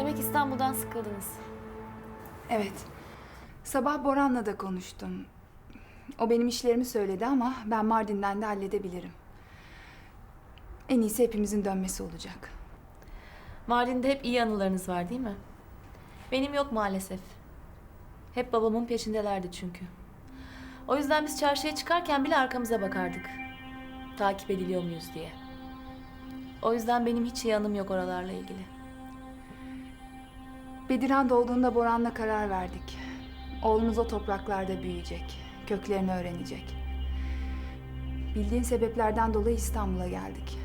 Demek İstanbul'dan sıkıldınız. Evet. Sabah Boran'la da konuştum. O benim işlerimi söyledi ama ben Mardin'den de halledebilirim. En iyisi hepimizin dönmesi olacak. Mardin'de hep iyi anılarınız var değil mi? Benim yok maalesef. Hep babamın peşindelerdi çünkü. O yüzden biz çarşıya çıkarken bile arkamıza bakardık. Takip ediliyor muyuz diye. O yüzden benim hiç iyi anım yok oralarla ilgili. Bedirhan doğduğunda Boran'la karar verdik. Oğlumuz o topraklarda büyüyecek. Köklerini öğrenecek. Bildiğin sebeplerden dolayı İstanbul'a geldik.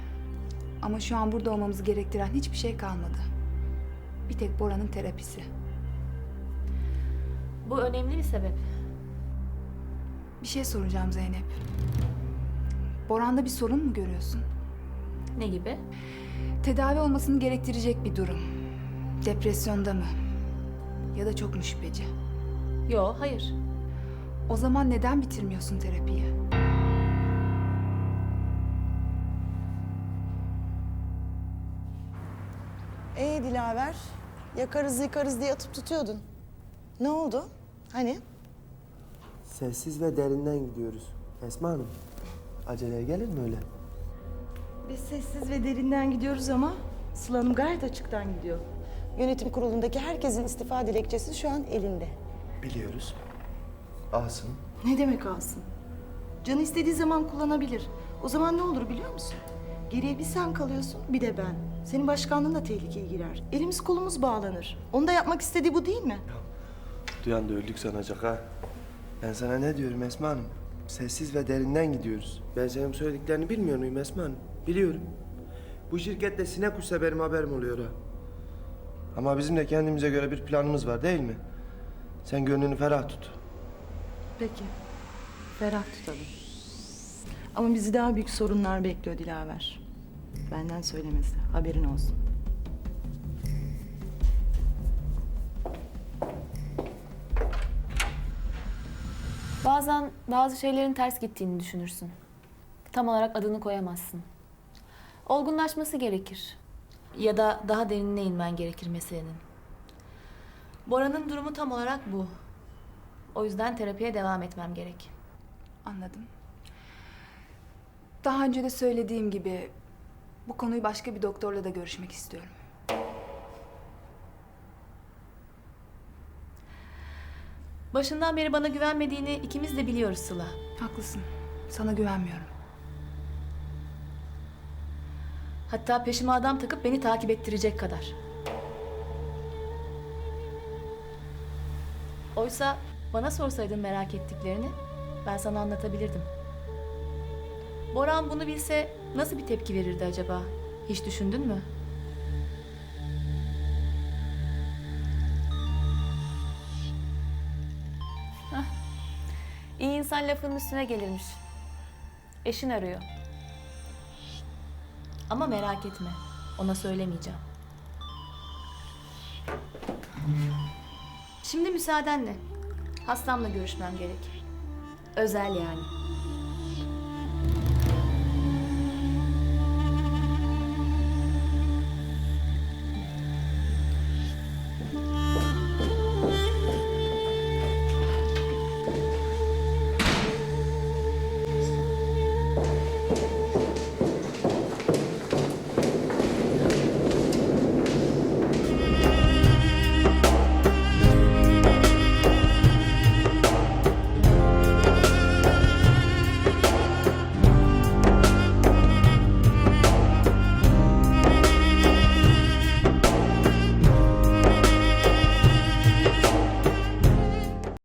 Ama şu an burada olmamızı gerektiren hiçbir şey kalmadı. Bir tek Boran'ın terapisi. Bu önemli bir sebep. Bir şey soracağım Zeynep. Boran'da bir sorun mu görüyorsun? Ne gibi? Tedavi olmasını gerektirecek bir durum. Depresyonda mı? Ya da çok mu şüpheci? Yo, hayır. O zaman neden bitirmiyorsun terapiyi? Ee Dilaver, yakarız yıkarız diye atıp tutuyordun. Ne oldu? Hani? Sessiz ve derinden gidiyoruz. Esma Hanım, aceleye gelir mi öyle? Biz sessiz ve derinden gidiyoruz ama Sıla Hanım gayet açıktan gidiyor. Yönetim kurulundaki herkesin istifa dilekçesi şu an elinde. Biliyoruz. Alsın. Ne demek alsın? Canı istediği zaman kullanabilir. O zaman ne olur biliyor musun? Geriye bir sen kalıyorsun bir de ben. Senin başkanlığın da tehlikeye girer. Elimiz kolumuz bağlanır. Onu da yapmak istediği bu değil mi? Duyan da öldük sanacak ha. Ben sana ne diyorum Esma Hanım? Sessiz ve derinden gidiyoruz. Ben senin söylediklerini bilmiyor muyum Esma Hanım? Biliyorum. Bu şirkette sinek uçsa benim haberim oluyor ha. Ama bizim de kendimize göre bir planımız var değil mi? Sen gönlünü ferah tut. Peki. Ferah tutalım. Ama bizi daha büyük sorunlar bekliyor Dilaver. Benden söylemesi. Haberin olsun. Bazen bazı şeylerin ters gittiğini düşünürsün. Tam olarak adını koyamazsın. Olgunlaşması gerekir. Ya da daha derinine inmen gerekir meselenin. Bora'nın durumu tam olarak bu. O yüzden terapiye devam etmem gerek. Anladım. Daha önce de söylediğim gibi bu konuyu başka bir doktorla da görüşmek istiyorum. Başından beri bana güvenmediğini ikimiz de biliyoruz Sıla. Haklısın. Sana güvenmiyorum. Hatta peşime adam takıp beni takip ettirecek kadar. Oysa bana sorsaydın merak ettiklerini ben sana anlatabilirdim. Boran bunu bilse nasıl bir tepki verirdi acaba? Hiç düşündün mü? İyi insan lafının üstüne gelirmiş. Eşin arıyor. Ama merak etme. Ona söylemeyeceğim. Şimdi müsaadenle. Hastamla görüşmem gerek. Özel yani.